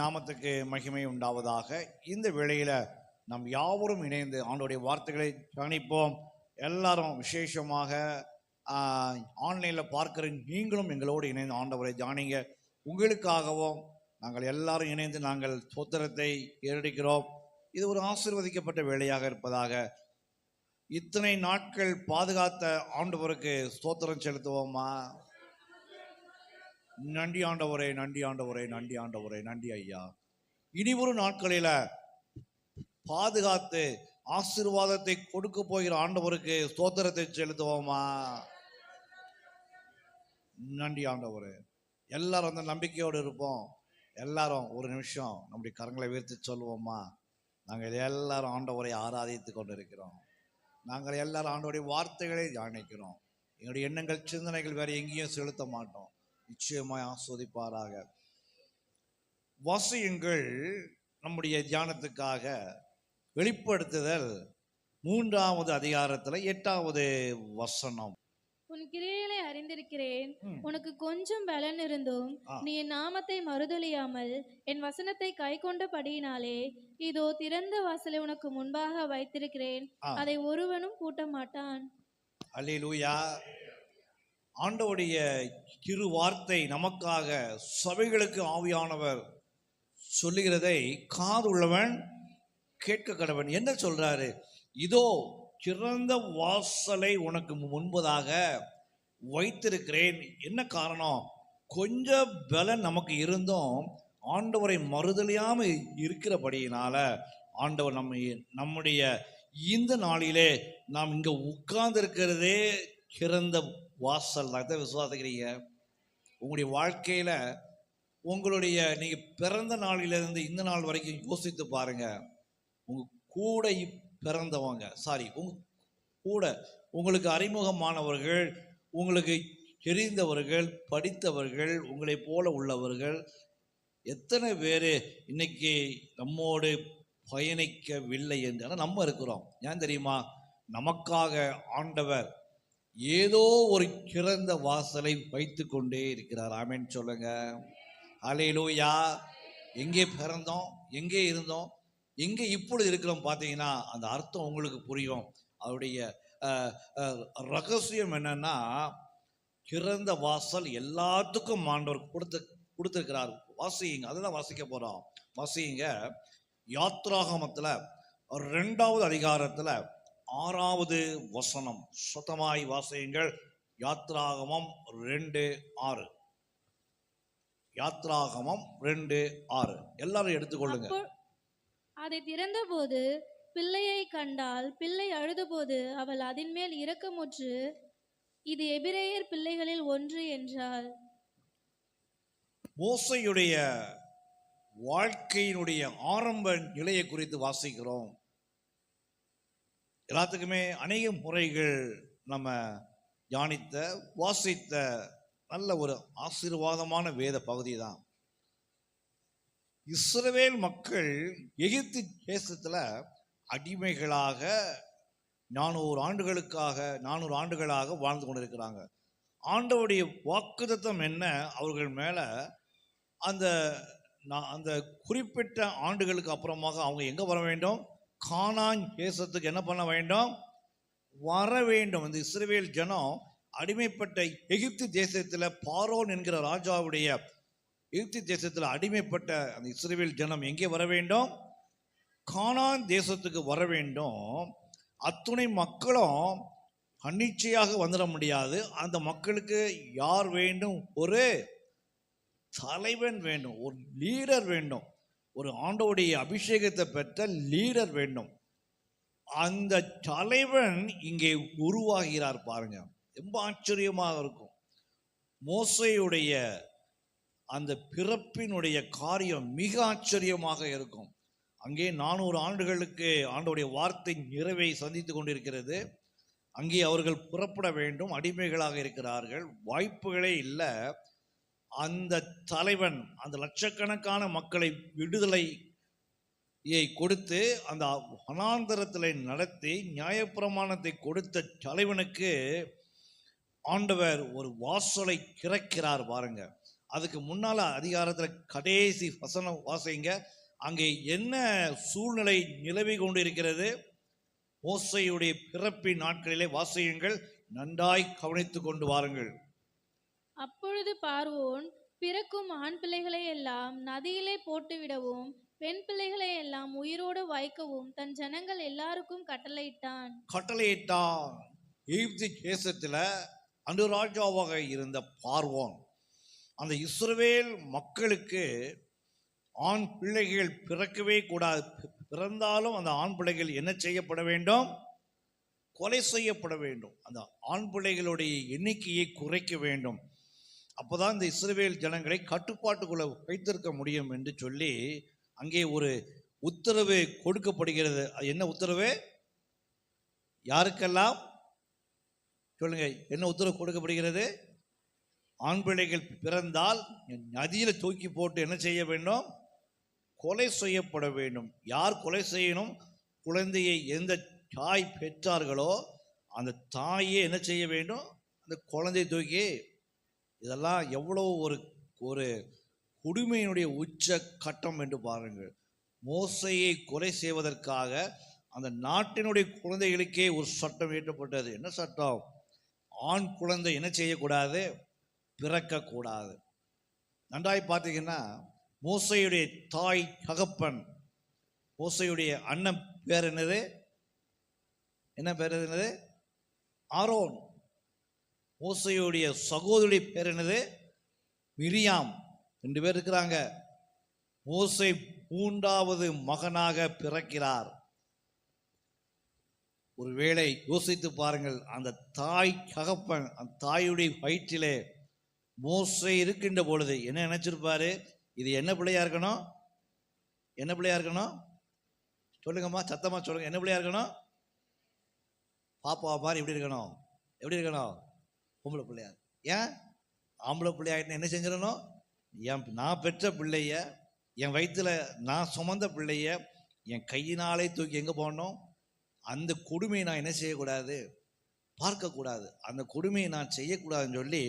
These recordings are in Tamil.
நாமத்துக்கு மகிமை உண்டாவதாக. இந்த வேளையில் நாம் யாவரும் இணைந்து ஆண்டோடைய வார்த்தைகளை கவனிப்போம். எல்லாரும் விசேஷமாக ஆன்லைனில் பார்க்குற நீங்களும் எங்களோடு இணைந்து ஆண்டவரை ஜானிங்க. உங்களுக்காகவும் நாங்கள் எல்லாரும் இணைந்து நாங்கள் சோத்திரத்தை ஏறடிக்கிறோம். இது ஒரு ஆசிர்வதிக்கப்பட்ட வேலையாக இருப்பதாக. இத்தனை நாட்கள் பாதுகாத்த ஆண்டவருக்கு ஸ்தோத்திரம் செலுத்துவோமா? நன்றி ஆண்டவரே நன்றி ஆண்டவரே நன்றி ஆண்டவரே நன்றி ஐயா. இனி ஒரு நாட்களில் பாதுகாத்து ஆசீர்வாதத்தை கொடுக்க போகிற ஆண்டவருக்கு ஸ்தோத்திரத்தை செலுத்துவோமா? நன்றி ஆண்டவரே. எல்லாரும் அந்த நம்பிக்கையோடு இருப்போம். எல்லாரும் ஒரு நிமிஷம் நம்முடைய கரங்களை உயர்த்தி சொல்லுவோமா? நாங்கள் எல்லாரும் ஆண்டவரை ஆராதித்து கொண்டு இருக்கிறோம் நாங்கள் எல்லாரும் ஆண்டவருடைய வார்த்தைகளை தியானிக்கிறோம். எங்களுடைய எண்ணங்கள் சிந்தனைகள் வேறு எங்கேயும் செலுத்த மாட்டோம். நிச்சயமாய் ஆஸ்வதிப்பாராக வாசியுங்கள் நம்முடைய தியானத்துக்காக வெளிப்படுத்துதல் மூன்றாவது அதிகாரத்துல எட்டாவது வசனம் உன் கிரியைகளை அறிந்திருக்கிறேன். உனக்கு கொஞ்சம் பலன் இருந்தும். நீ என் நாமத்தை மறுதலியாமல் என் வசனத்தை கை கொண்டபடியினாலே இதோ திறந்த வாசலை உனக்கு முன்பாக வைத்திருக்கிறேன். அதை ஒருவனும் பூட்ட மாட்டான் அல்லேலூயா ஆண்டவுடைய திரு வார்த்தை நமக்காக சபைகளுக்கு ஆவியானவர் சொல்லுகிறதை காதுள்ளவன் கேட்க கடவன். என்ன சொல்றாரு? இதோ சிறந்த வாசலை உனக்கு முன்பதாக வைத்திருக்கிறேன். என்ன காரணம்? கொஞ்சம் பலன் நமக்கு இருந்தும் ஆண்டவரை மறுதலியாம இருக்கிறபடியினால ஆண்டவர் நம்ம நம்முடைய இந்த நாளிலே நாம் இங்க உட்கார்ந்து இருக்கிறதே சிறந்த வாசல். தான் இதை விசுவாசிக்கிறீங்க. உங்களுடைய வாழ்க்கையில் உங்களுடைய நீங்கள் பிறந்த நாளிலிருந்து இந்த நாள் வரைக்கும் யோசித்து பாருங்கள் உங்கள் கூட பிறந்தவங்க சாரி உங் கூட உங்களுக்கு அறிமுகமானவர்கள் உங்களுக்கு தெரிந்தவர்கள் படித்தவர்கள் உங்களை போல உள்ளவர்கள் எத்தனை பேர் இன்னைக்கு நம்மோடு பயணிக்கவில்லை என்று. ஆனால் நம்ம இருக்கிறோம். ஏன் தெரியுமா? நமக்காக ஆண்டவர் ஏதோ ஒரு கிறந்த வாசலை வைத்து கொண்டே இருக்கிறார். ஆமென் சொல்லுங்க. அலையிலூயா எங்கே பிறந்தோம்? எங்கே இருந்தோம்? எங்கே இப்பொழுது இருக்கிறோம் பார்த்தீங்கன்னா அந்த அர்த்தம் உங்களுக்கு புரியும். அவருடைய ரகசியம் என்னன்னா கிறந்த வாசல் எல்லாத்துக்கும் மாண்டவர் கொடுத்து கொடுத்துருக்கிறார். வாசியுங்க அதுதான் வாசிக்க போகிறோம் வாசியுங்க யாத்ராகமத்தில் ரெண்டாவது அதிகாரத்தில் ஆறாவது வசனம். சுத்தமாய் வாசியுங்கள். யாத்ராகமம் ரெண்டு ஆறு. யாத்ராகமம் ரெண்டு ஆறு. எல்லாரும் எடுத்துக்கொள்ளுங்க. அதை திறந்தபோது பிள்ளையை கண்டால் பிள்ளை அழுதபோது அவள் அதின் மேல் இரக்கமுற்று இது எபிரேயர் பிள்ளைகளில் ஒன்று என்றாள். மோசையுடைய வாழ்க்கையினுடைய ஆரம்ப நிலையை குறித்து வாசிக்கிறோம். எல்லாத்துக்குமே அநேக முறைகள் நம்ம தியானித்த வாசித்த நல்ல ஒரு ஆசீர்வாதமான வேத பகுதி தான் இஸ்ரவேல் மக்கள் எகிப்து தேசத்தில் அடிமைகளாக நானூறு ஆண்டுகளுக்காக நானூறு ஆண்டுகளாக வாழ்ந்து கொண்டிருக்கிறாங்க. ஆண்டவருடைய வாக்குதத்தம் என்ன? அவர்கள் மேலே அந்த நான் அந்த குறிப்பிட்ட ஆண்டுகளுக்கு அப்புறமாக அவங்க எங்கே வர வேண்டும்? கானான் தேசத்துக்கு என்ன பண்ண வேண்டும்? வர வேண்டும். இந்த இஸ்ரேல் ஜனம் அடிமைப்பட்ட எகிப்து தேசத்தில் பாரோன் என்கிற ராஜாவுடைய எகிப்து தேசத்தில் அடிமைப்பட்ட அந்த இஸ்ரேல் ஜனம் எங்கே வர வேண்டும்? கானான் தேசத்துக்கு வர வேண்டும். அத்துணை மக்களும் தன்னிச்சையாக வந்துட முடியாது. அந்த மக்களுக்கு யார் வேண்டும்? ஒரு தலைவன் வேண்டும். ஒரு லீடர் வேண்டும். ஒரு ஆண்டோடைய அபிஷேகத்தை பெற்ற லீடர் வேண்டும். அந்த தலைவன் இங்கே உருவாகிறார் பாருங்க. ரொம்ப ஆச்சரியமாக இருக்கும். மோசையுடைய அந்த பிறப்பினுடைய காரியம் மிக ஆச்சரியமாக இருக்கும். அங்கே நானூறு ஆண்டுகளுக்கு ஆண்டோடைய வார்த்தை நிறைவை சந்தித்து கொண்டிருக்கிறது. அங்கே அவர்கள் புறப்பட வேண்டும் அடிமைகளாக இருக்கிறார்கள். வாய்ப்புகளே இல்லை. அந்த தலைவன் அந்த லட்சக்கணக்கான மக்களை விடுதலை கொடுத்து அந்த வனாந்தரத்தில் நடத்தி நியாயப்பிரமாணத்தை கொடுத்த தலைவனுக்கு ஆண்டவர் ஒரு வாசலை கிறக்கிறார் பாருங்க. அதுக்கு முன்னால் அதிகாரத்தில் கடைசி வசனம் வாசைங்க. அங்கே என்ன சூழ்நிலை நிலவி கொண்டிருக்கிறது? மோசையுடைய பிறப்பின் நாட்களிலே வாசியுங்கள். நன்றாய் கவனித்து கொண்டு வாருங்கள். அப்பொழுது பார்வோன் பிறக்கும் ஆண் பிள்ளைகளை எல்லாம் நதியிலே போட்டுவிடவும் பெண் பிள்ளைகளை எல்லாம் உயிரோடு வைக்கவும் தன் ஜனங்கள் எல்லாருக்கும் கட்டளையிட்டான். கட்டளையிட்டான். எகிப்து தேசத்துல அனுராஜாவாக இருந்த பார்வோன் அந்த இஸ்ரவேல் மக்களுக்கு ஆண் பிள்ளைகள் பிறக்கவே கூடாது. பிறந்தாலும் அந்த ஆண் பிள்ளைகள் என்ன செய்யப்பட வேண்டும்? கொலை செய்யப்பட வேண்டும். அந்த ஆண் பிள்ளைகளுடைய எண்ணிக்கையை குறைக்க வேண்டும். அப்போதான் இந்த இஸ்ரேல் ஜனங்களை கட்டுப்பாட்டுக்குள்ள வைத்திருக்க முடியும் என்று சொல்லி அங்கே ஒரு உத்தரவு கொடுக்கப்படுகிறது. என்ன உத்தரவு? யாருக்கெல்லாம்? சொல்லுங்க என்ன உத்தரவு கொடுக்கப்படுகிறது? ஆண் பிள்ளைகள் பிறந்தால் நதியில் தூக்கி போட்டு என்ன செய்ய வேண்டும்? கொலை செய்யப்பட வேண்டும். யார் கொலை செய்யணும்? குழந்தையை எந்த தாய் பெற்றார்களோ அந்த தாயே என்ன செய்ய வேண்டும்? அந்த குழந்தையை தூக்கி இதெல்லாம் எவ்வளோ ஒரு ஒரு கொடுமையினுடைய உச்ச கட்டம் என்று பாருங்கள். மோசையை கொலை செய்வதற்காக அந்த நாட்டினுடைய குழந்தைகளுக்கே ஒரு சட்டம் இயற்றப்பட்டது. என்ன சட்டம்? ஆண் குழந்தை என்ன செய்யக்கூடாது? பிறக்கக்கூடாது. நன்றாய் பார்த்தீங்கன்னா மோசையுடைய தாய் தகப்பன் மோசையுடைய அண்ணன் பேர் என்னது? என்ன பேர் என்னது? ஆரோன். மோசையுடைய சகோதரி பேர் என்னது? மிரியாம். ரெண்டு பேர் இருக்கிறாங்க. மோசை மூன்றாவது மகனாக பிறக்கிறார். ஒருவேளை யோசித்து பாருங்கள் அந்த தாய் தகப்பன் அந்த தாயுடைய வயிற்றிலே மோசை இருக்கின்ற பொழுது என்ன நினைச்சிருப்பாரு? இது என்ன பிள்ளையா இருக்கணும்? என்ன பிள்ளையா இருக்கணும்? சொல்லுங்கம்மா சத்தமா சொல்லுங்க. என்ன பிள்ளையா இருக்கணும்? பாப்பா மாதிரி எப்படி இருக்கணும்? எப்படி இருக்கணும்? பொம்பளை பிள்ளையா ஏன்? ஆம்பளை பிள்ளையாயிட்டு என்ன செஞ்சிடணும்? என் நான் பெற்ற பிள்ளைய என் வயிற்றுல நான் சுமந்த பிள்ளைய என் கையினாலே தூக்கி எங்கே போடணும்? அந்த கொடுமையை நான் என்ன செய்யக்கூடாது? பார்க்கக்கூடாது. அந்த கொடுமையை நான் செய்யக்கூடாதுன்னு சொல்லி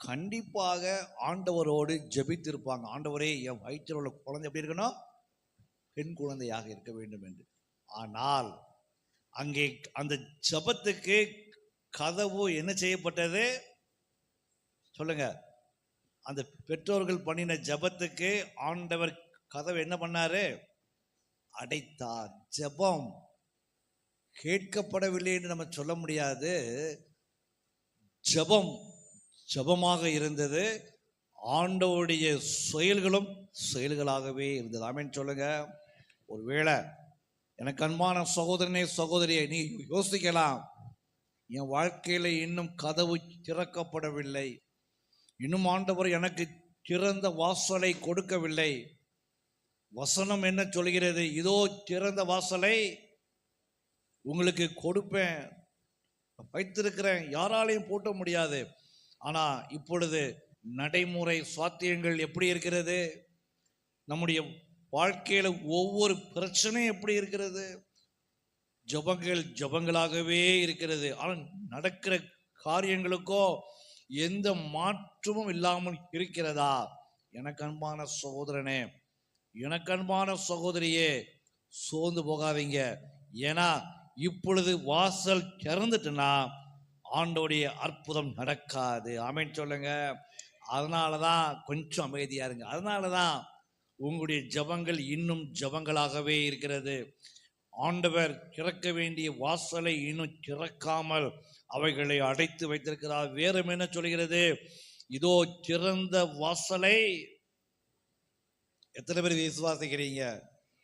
கண்டிப்பாக ஆண்டவரோடு ஜபித்திருப்பாங்க. ஆண்டவரே என் வயிற்றில் உள்ள குழந்தை எப்படி இருக்கணும்? பெண் குழந்தையாக இருக்க வேண்டும் என்று. ஆனால் அங்கே அந்த ஜெபத்துக்கு கதவு என்ன செய்யப்பட்டது? சொல்லுங்க. அந்த பெற்றோர்கள் பண்ணின ஜெபத்துக்கு ஆண்டவர் கதவு என்ன பண்ணாரு? அடைத்தார். ஜெபம் கேட்கப்படவில்லை என்று நம்ம சொல்ல முடியாது. ஜெபம் ஜெபமாக இருந்தது. ஆண்டவருடைய செயல்களும் செயல்களாகவே இருந்தது. ஆமென். சொல்லுங்க. ஒருவேளை எனக்கு அன்பான சகோதரனே சகோதரியை நீ யோசிக்கலாம். என் வாழ்க்கையில் இன்னும் கதவு திறக்கப்படவில்லை. இன்னும் ஆண்டவர் எனக்கு திறந்த வாசலை கொடுக்கவில்லை. வசனம் என்ன சொல்கிறது? இதோ திறந்த வாசலை உங்களுக்கு கொடுப்பேன். வைத்திருக்கிறேன். யாராலையும் பூட்ட முடியாது. ஆனால் இப்பொழுது நடைமுறை சாத்தியங்கள் எப்படி இருக்கிறது? நம்முடைய வாழ்க்கையில் ஒவ்வொரு பிரச்சனையும் எப்படி இருக்கிறது? ஜபங்கள் ஜபங்களாகவே இருக்கிறது. ஆனால் நடக்கிற காரியங்களுக்கோ எந்த மாற்றமும் இல்லாமல் இருக்கிறதா? எனக்கு அன்பான சகோதரனே எனக்கு அன்பான சகோதரியே சோர்ந்து போகாதீங்க. ஏன்னா இப்பொழுது வாசல் திறந்துட்டுனா ஆண்டோடைய அற்புதம் நடக்காது. அமைன்னு சொல்லுங்க. அதனால தான் கொஞ்சம் அமைதியாக இருங்க. அதனால தான் உங்களுடைய ஜபங்கள் இன்னும் ஜபங்களாகவே இருக்கிறது. ஆண்டவர் திறக்க வேண்டிய வாசலை இன்னும் திறக்காமல் அவைகளை அடைத்து வைத்திருக்கிறார். வேறும் என்ன சொல்கிறது? இதோ திறந்த வாசலை. எத்தனை பேர் விசுவாசிக்கிறீங்க?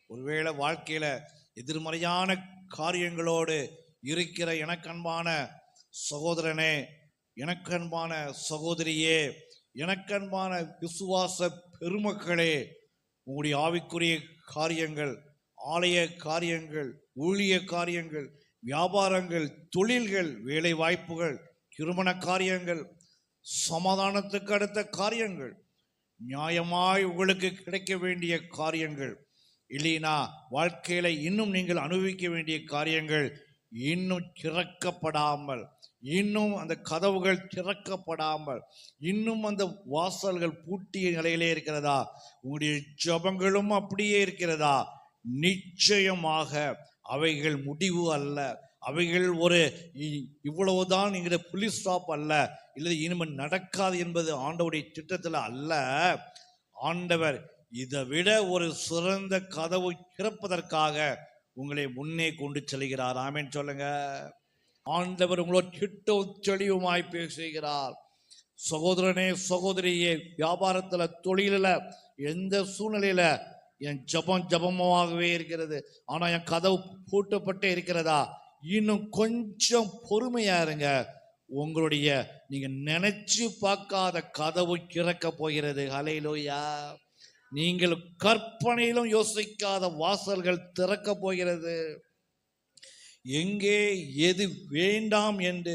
ஒருவேளை வாழ்க்கையில எதிர்மறையான காரியங்களோடு இருக்கிற எனக்கன்பான சகோதரனே எனக்கன்பான சகோதரியே எனக்கன்பான விசுவாச பெருமக்களே உங்களுடைய ஆவிக்குரிய காரியங்கள் ஆலய காரியங்கள் ஊழிய காரியங்கள் வியாபாரங்கள் தொழில்கள் வேலை வாய்ப்புகள் திருமண காரியங்கள் சமாதானத்துக்கு அடுத்த காரியங்கள் நியாயமாய் உங்களுக்கு கிடைக்க வேண்டிய காரியங்கள். இல்லைனா வாழ்க்கையில இன்னும் நீங்கள் அனுபவிக்க வேண்டிய காரியங்கள் இன்னும் திறக்கப்படாமல் இன்னும் அந்த கதவுகள் திறக்கப்படாமல் இன்னும் அந்த வாசல்கள் பூட்டிய நிலையிலே இருக்கிறதா? உங்களுடைய ஜபங்களும் அப்படியே இருக்கிறதா? நிச்சயமாக அவைகள் முடிவு அல்ல. அவைகள் ஒரு இ- இவ்வளவுதான் என்கிற புலி ஸ்டாப் அல்ல. இல்லை இனிமேல் நடக்காது என்பது ஆண்டவருடைய திட்டத்தில் அல்ல. ஆண்டவர் இதை விட ஒரு சிறந்த கதவு திறப்பதற்காக உங்களை முன்னே கொண்டு செல்கிறார். ஆமேன்னு சொல்லுங்க. ஆண்டவர் உங்களோட திட்டம் தெளிவுமாய் பேசுகிறார். சகோதரனே சகோதரியே வியாபாரத்தில் தொழிலில் எந்த சூழ்நிலையில் என் ஜபம் ஜபமாகவே இருக்கிறது. ஆனால் என் கதவு பூட்டப்பட்டே இருக்கிறதா? இன்னும் கொஞ்சம் பொறுமையா இருங்க. உங்களுடைய நீங்க நினைச்சு பார்க்காத கதவு இறக்க போகிறது. ஹலையிலோயா நீங்கள் கற்பனையிலும் யோசிக்காத வாசல்கள் திறக்க போகிறது. எங்கே எது வேண்டாம் என்று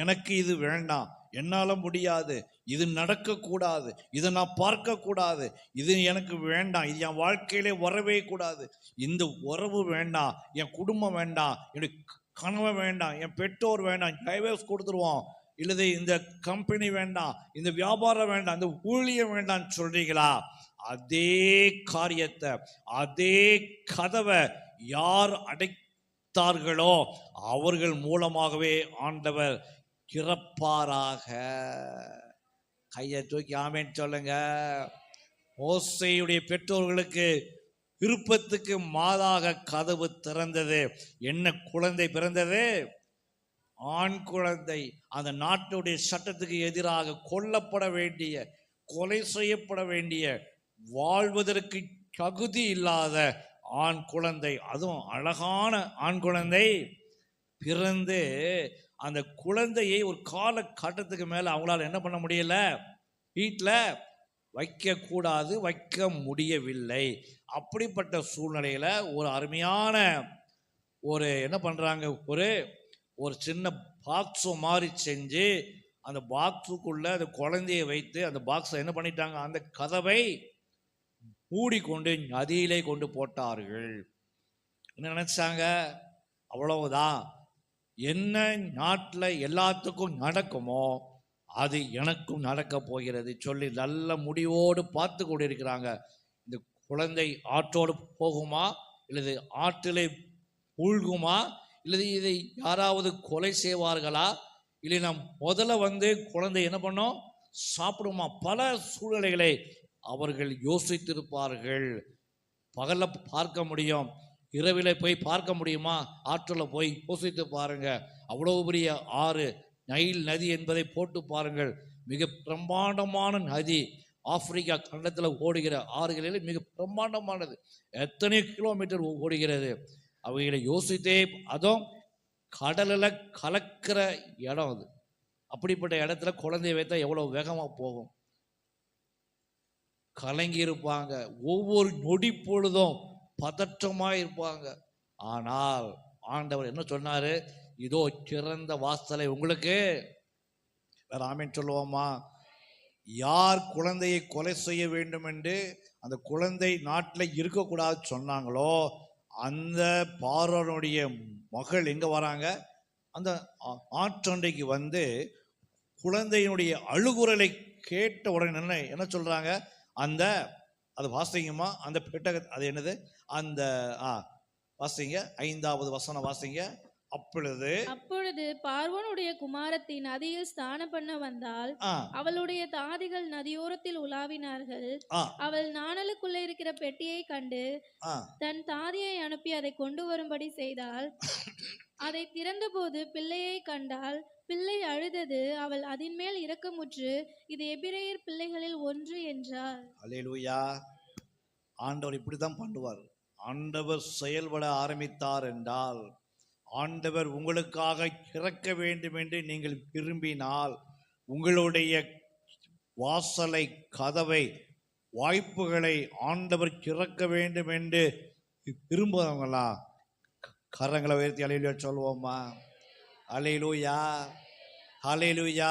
எனக்கு இது வேண்டாம். என்னால முடியாது. இது நடக்கக்கூடாது. இதை நான் பார்க்கக்கூடாது. இது எனக்கு வேண்டாம். இது என் வாழ்க்கையிலே வரவே கூடாது. இந்த உறவு வேண்டாம். என் குடும்பம் வேண்டாம். என்னுடைய கணவன் வேண்டாம். என் பெற்றோர் வேண்டாம். டைவர்ஸ் கொடுத்துருவோம். இல்லது இந்த கம்பெனி வேண்டாம். இந்த வியாபாரம் வேண்டாம். இந்த ஊழியம் வேண்டாம்னு சொல்றீங்களா? அதே காரியத்தை அதே கதவை யார் அடைத்தார்களோ அவர்கள் மூலமாகவே ஆண்டவர் திறப்பாராக கையை தூக்கி ஆமேன்னு சொல்லுங்க. மோசையுடைய பெற்றோர்களுக்கு விருப்பத்துக்கு மாதாக கதவு திறந்தது. என்ன குழந்தை பிறந்தது? ஆண் குழந்தை. அந்த நாட்டுடைய சட்டத்துக்கு எதிராக கொல்லப்பட வேண்டிய கொலை செய்யப்பட வேண்டிய வாழ்வதற்கு தகுதி இல்லாத ஆண் குழந்தை. அதுவும் அழகான ஆண் குழந்தை. பிறந்து அந்த குழந்தையை ஒரு காலகட்டத்துக்கு மேலே அவங்களால என்ன பண்ண முடியல? வீட்டில் வைக்கக்கூடாது வைக்க முடியவில்லை. அப்படிப்பட்ட சூழ்நிலையில் ஒரு அருமையான ஒரு என்ன பண்ணுறாங்க ஒரு ஒரு சின்ன பாக்ஸு மாதிரி செஞ்சு அந்த பாக்ஸுக்குள்ளே அந்த குழந்தையை வைத்து அந்த பாக்ஸை என்ன பண்ணிட்டாங்க? அந்த கதவை மூடிக்கொண்டு நதியிலே கொண்டு போட்டார்கள். என்ன நினச்சாங்க? அவ்வளவுதான். என்ன நாட்டில் எல்லாத்துக்கும் நடக்குமோ அது எனக்கும் நடக்க போகிறது. சொல்லி நல்ல முடிவோடு பார்த்து கொண்டிருக்கிறாங்க. இந்த குழந்தை ஆற்றோடு போகுமா? இல்லது ஆற்றிலே மூழ்குமா? இல்லது இதை யாராவது கொலை செய்வார்களா? இல்லை நாம் முதல்ல வந்து குழந்தை என்ன பண்ணோம்? சாப்பிடுமா? பல சூழ்நிலைகளை அவர்கள் யோசித்திருப்பார்கள். பகலில் பார்க்க முடியும். இரவில் போய் பார்க்க முடியுமா? ஆற்றில் போய் யோசித்து பாருங்கள் அவ்வளோ பெரிய ஆறு நைல் நதி என்பதை போட்டு பாருங்கள். மிக பிரம்மாண்டமான நதி. ஆப்பிரிக்கா கண்டத்தில் ஓடுகிற ஆறுகளில் மிக பிரம்மாண்டமானது. எத்தனை கிலோமீட்டர் ஓடுகிறது? அவைகளை யோசித்தே அதுவும் கடலில் கலக்கிற இடம் அது. அப்படிப்பட்ட இடத்துல குழந்தைய வைத்தா எவ்வளோ வேகமாக போகும்? கலங்கி இருப்பாங்க ஒவ்வொரு நொடி பொழுதும் பதற்றமாக இருப்பாங்க. ஆனால் ஆண்டவர் என்ன சொன்னாரு? இதோ சிறந்த வாசலை உங்களுக்கு. வேற ஆமீன் சொல்லுவோமா? யார் குழந்தையை கொலை செய்ய வேண்டும் என்று அந்த குழந்தை நாட்டில் இருக்கக்கூடாது சொன்னாங்களோ அந்த பார்வனுடைய மகள் எங்க வராங்க? அந்த ஆற்றொன்றைக்கு ஆற்றண்டைக்கு வந்து குழந்தையினுடைய அழுகுரலை கேட்ட உடனே என்ன என்ன சொல்றாங்க? அந்த அது வாசிங்கம்மா அந்த பெட்டக அது என்னது? அந்த ஆ வாசிங்க ஐந்தாவது வசனம் வாசிங்க. அப்பொழுது அப்பொழுது பார்வோனுடைய குமாரத்தி நதியில் ஸ்நானம் பண்ண வந்தால் அவளுடைய தாதிகள் நதியோரத்தில் உலாவினார்கள். அவள் நாணலுக்குள்ளே இருக்கிற பெட்டியை கண்டு தன் தாதியை அனுப்பி அதை கொண்டு வரும்படி செய்தால் அதை திறந்தபோது பிள்ளையை கண்டால் பிள்ளை அழுதது அவள் அதின் மேல் இரக்கமுற்று இது எபிரேயர் பிள்ளைகளில் ஒன்று என்றார். அலையலூயா ஆண்டவர் இப்படி தான் பண்ணுவார். ஆண்டவர் செயல்பட ஆரம்பித்தார் என்றால் ஆண்டவர் உங்களுக்காக இறக்க வேண்டும் என்று நீங்கள் விரும்பினால் உங்களுடைய வாசலை கதவை வாய்ப்புகளை ஆண்டவர் இறக்க வேண்டும் என்று விரும்புகிறவங்களா கரங்களை உயர்த்தி அலையிலூயா சொல்லுவோமா அலையிலூயா அலையிலூயா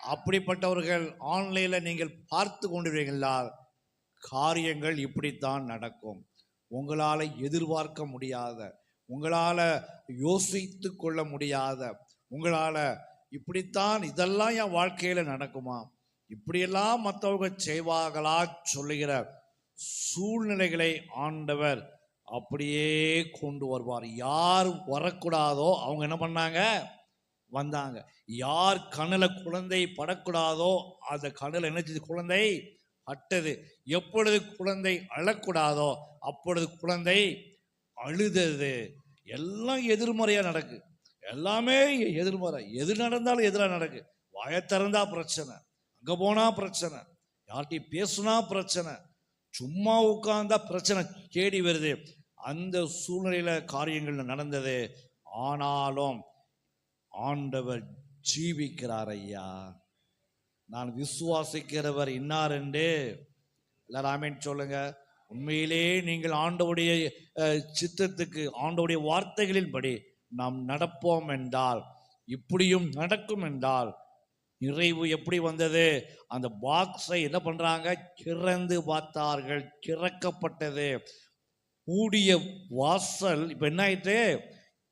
அப்படிப்பட்டவர்கள் ஆன்லைனில் நீங்கள் பார்த்து கொண்டிருக்கீங்களா காரியங்கள் இப்படித்தான் நடக்கும். உங்களால் எதிர்பார்க்க முடியாத உங்களால் யோசித்து கொள்ள முடியாத உங்களால் இப்படித்தான் இதெல்லாம் என் வாழ்க்கையில் நடக்குமா? இப்படியெல்லாம் மற்றவங்க செய்வார்களா சொல்லுகிற சூழ்நிலைகளை ஆண்டவர் அப்படியே கொண்டு வருவார். யார் வரக்கூடாதோ அவங்க என்ன பண்ணாங்க? வந்தாங்க. யார் கண்ணில் குழந்தை படக்கூடாதோ அந்த கண்ணில் என்ன குழந்தை அட்டது எப்பொழுது குழந்தை அழக்கூடாதோ அப்பொழுது குழந்தை அழுதது. எல்லாம் எதிர்மறையாக நடக்கு. எல்லாமே எதிர்மறை. எது நடந்தாலும் எதிராக நடக்கு. வாயை திறந்தா பிரச்சனை. அங்கே போனால் பிரச்சனை. யார்கிட்டையும் பேசுனா பிரச்சனை. சும்மா உட்கார்ந்தா பிரச்சனை தேடி வருது. அந்த சூழ்நிலையில் காரியங்கள் நடந்தது. ஆனாலும் ஆண்டவர் ஜீவிக்கிறார் ஐயா. நான் விசுவாசிக்கிறவர் இன்னார் என்று எல்லாரும் ஆமீன் சொல்லுங்க. உண்மையிலே நீங்கள் ஆண்டவுடைய சித்தத்துக்கு ஆண்டவுடைய வார்த்தைகளின்படி நாம் நடப்போம் என்றால் இப்படியும் நடக்கும் என்றால் நிறைவு எப்படி வந்தது? அந்த பாக்ஸை என்ன பண்றாங்க? திறந்து பார்த்தார்கள் திறக்கப்பட்டது. கூடிய வாசல் இப்போ என்ன ஆயிட்டு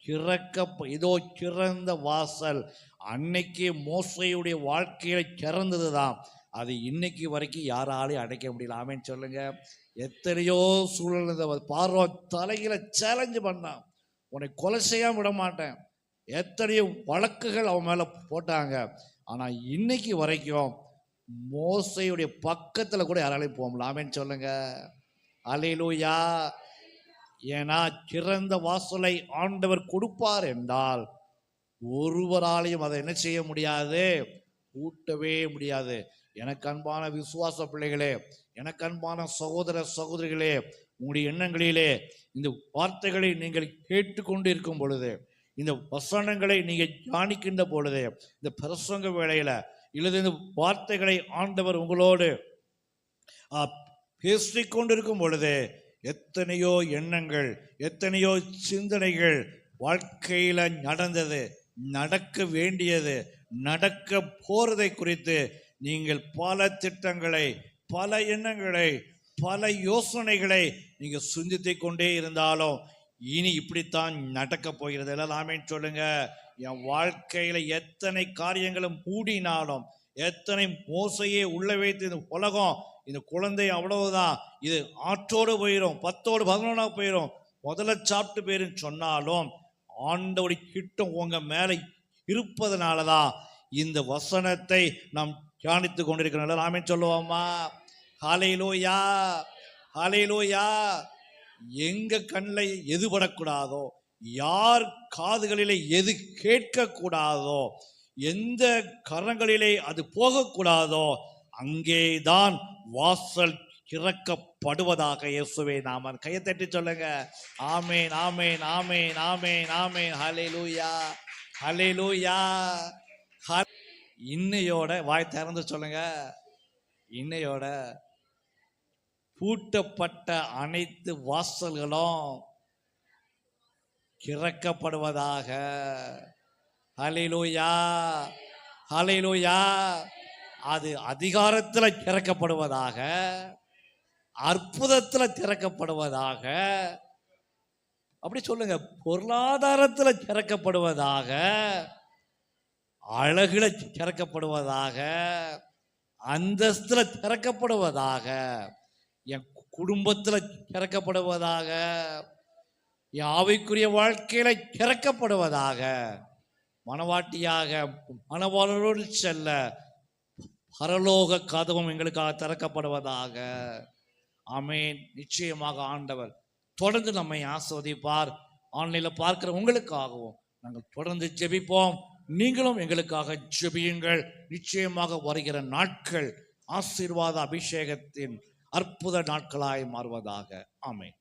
சிறக்க இதோ சிறந்த வாசல். அன்னைக்கு மோசையுடைய வாழ்க்கையில சிறந்தது தான் அது இன்னைக்கு வரைக்கும் யாராலையும் அடைக்க முடியல. ஆமேன்னு சொல்லுங்க. எத்தனையோ சூழல் இருந்த பார்வை தலையில சேலஞ்சு பண்ணான். உன்னை கொலை செய்யாம விட மாட்டேன். எத்தனையோ வழக்குகள் அவன் மேல போட்டாங்க. ஆனா இன்னைக்கு வரைக்கும் மோசையுடைய பக்கத்துல கூட யாராலையும் போக முடியல. ஆமேன்னு சொல்லுங்க. அலையிலூயா ஏன்னா சிறந்த வாசலை ஆண்டவர் கொடுப்பார் என்றால் ஒருவராலையும் அதை என்ன செய்ய முடியாது? ஊட்டவே முடியாது. எனக்கு அன்பான விசுவாச பிள்ளைகளே எனக்கு அன்பான சகோதர சகோதரிகளே உங்களுடைய எண்ணங்களிலே இந்த வார்த்தைகளை நீங்கள் கேட்டுக்கொண்டு இருக்கும் பொழுது இந்த வசனங்களை நீங்கள் தியானிக்கின்ற பொழுது இந்த பிரசங்க வேளையில இல்லது இந்த வார்த்தைகளை ஆண்டவர் உங்களோடு பேசிக்கொண்டிருக்கும் பொழுது எத்தனையோ எண்ணங்கள் எத்தனையோ சிந்தனைகள் வாழ்க்கையில் நடந்தது நடக்க வேண்டியது நடக்க போறதை குறித்து நீங்கள் பல திட்டங்களை பல எண்ணங்களை பல யோசனைகளை நீங்கள் சிந்தித்து கொண்டே இருந்தாலும் இனி இப்படித்தான் நடக்க போகிறது. எல்லாம் சொல்லுங்க. என் வாழ்க்கையில் எத்தனை காரியங்களும் மூடினாலும் எத்தனை மோசையே உள்ள வைத்து இந்த உலகம் இந்த குழந்தை அவ்வளவுதான். இது ஆற்றோடு போயிடும் பத்தோடு பதினொன்னா போயிடும் முதல்ல சாப்பிட்டு போயிருன்னு சொன்னாலும் ஆண்டவடி கிட்டம் உங்க மேலே இருப்பதனால தான் இந்த வசனத்தை நாம் தியானித்து கொண்டிருக்கிறோம். நாமே சொல்லுவோமா? ஹலையிலோயா ஹலையிலோயா எங்க கண்ணில் எது படக்கூடாதோ யார் காதுகளிலே எது கேட்கக்கூடாதோ எந்த கரங்களிலே அது போகக்கூடாதோ அங்கேதான் வாசல் திறக்கப்படுவதாக இயேசுவே நாம கையை தட்டி சொல்லுங்க. ஆமேன் ஆமேன் ஆமேன் ஆமேன் ஆமேன். ஹலே லூயா ஹலே ஹ- இன்னையோட வாய் திறந்து சொல்லுங்க. இன்னையோட பூட்டப்பட்ட அனைத்து வாசல்களும் திறக்கப்படுவதாக ஹalleluya ஹalleluya. அது அதிகாரத்தில் திறக்கப்படுவதாக அற்புதத்தில் திறக்கப்படுவதாக அப்படி சொல்லுங்க பொருளாதாரத்தில் திறக்கப்படுவதாக அழகுல திறக்கப்படுவதாக அந்தஸ்தில் திறக்கப்படுவதாக என் குடும்பத்தில் திறக்கப்படுவதாக என் ஆவிக்குரிய வாழ்க்கையில திறக்கப்படுவதாக மனவாட்டியாக மனவாளரோடு செல்ல பரலோக கதவும் எங்களுக்காக திறக்கப்படுவதாக. அமேன் நிச்சயமாக ஆண்டவர் தொடர்ந்து நம்மை ஆஸ்வதிப்பார். ஆன்லைனில் பார்க்கிற உங்களுக்காகவும் நாங்கள் தொடர்ந்து ஜெபிப்போம். நீங்களும் எங்களுக்காக ஜெபியுங்கள். நிச்சயமாக வருகிற நாட்கள் ஆசீர்வாத அபிஷேகத்தின் அற்புத நாட்களாய் மாறுவதாக. ஆமேன்.